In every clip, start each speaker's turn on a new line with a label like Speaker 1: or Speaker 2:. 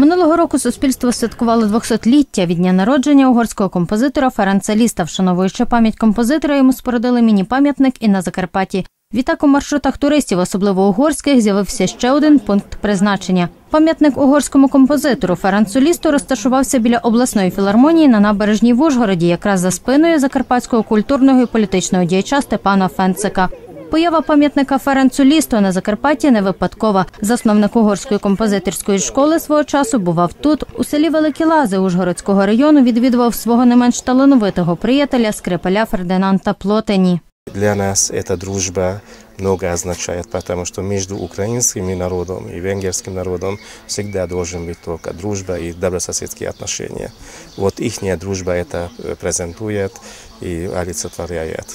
Speaker 1: Минулого року суспільство святкувало 200-ліття від дня народження угорського композитора Ференца Ліста. Вшановуючи пам'ять композитора, йому спорудили міні-пам'ятник і на Закарпатті. Відтак у маршрутах туристів, особливо угорських, з'явився ще один пункт призначення. Пам'ятник угорському композитору Ференцу Лісту розташувався біля обласної філармонії на набережній в Ужгороді, якраз за спиною закарпатського культурного і політичного діяча Степана Фенцика. Поява пам'ятника Ференцу Лісту на Закарпатті не випадкова. Засновник угорської композиторської школи свого часу бував тут. У селі Великі Лази Ужгородського району відвідував свого не менш талановитого приятеля скрипаля Фердинанда Плотені.
Speaker 2: Для нас эта дружба много означает, потому что между украинским народом и венгерским народом всегда должен быть только дружба и добрососедские отношения. Вот их дружба это э, презентует и олицетворяет.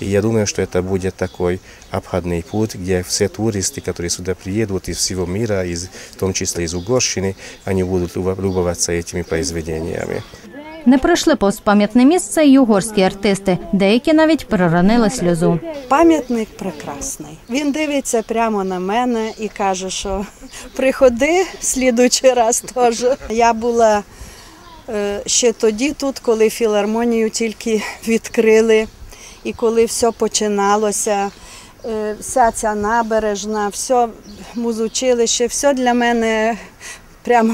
Speaker 2: И я думаю, что это будет такой обходный путь, где все туристы, которые сюда приедут из всего мира, из, в том числе из Угорщины, они будут любоваться этими произведениями.
Speaker 1: Не пройшли повз пам'ятне місце й угорські артисти. Деякі навіть проронили сльозу.
Speaker 3: Пам'ятник прекрасний. Він дивиться прямо на мене і каже, що приходи слідуючий раз теж. Я була е, ще тоді тут, коли філармонію тільки відкрили, і коли все починалося. е, Вся ця набережна, все музучилище, все для мене прямо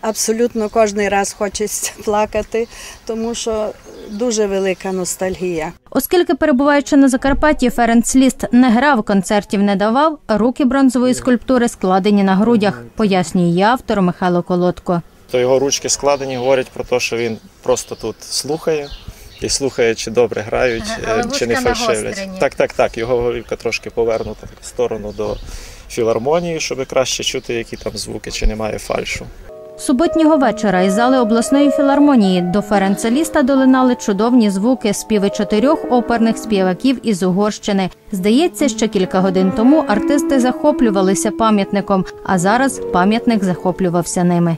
Speaker 3: абсолютно кожен раз хочеться плакати, тому що дуже велика ностальгія.
Speaker 1: Оскільки перебуваючи на Закарпатті, Ференц Ліст не грав, концертів не давав, руки бронзової скульптури складені на грудях, пояснює її автор Михайло Колодко.
Speaker 4: то його ручки складені, говорять про те, що він просто тут слухає і слухає, чи добре грають,
Speaker 1: Ага, але
Speaker 4: е, чи не фальшивлять. Так, так, так. Його голівка трошки повернута в сторону до філармонії, щоб краще чути, які там звуки, чи немає фальшу.
Speaker 1: Суботнього вечора із зали обласної філармонії до Ференца Ліста долинали чудовні звуки співи чотирьох оперних співаків із Угорщини. Здається, що кілька годин тому артисти захоплювалися пам'ятником, а зараз пам'ятник захоплювався ними.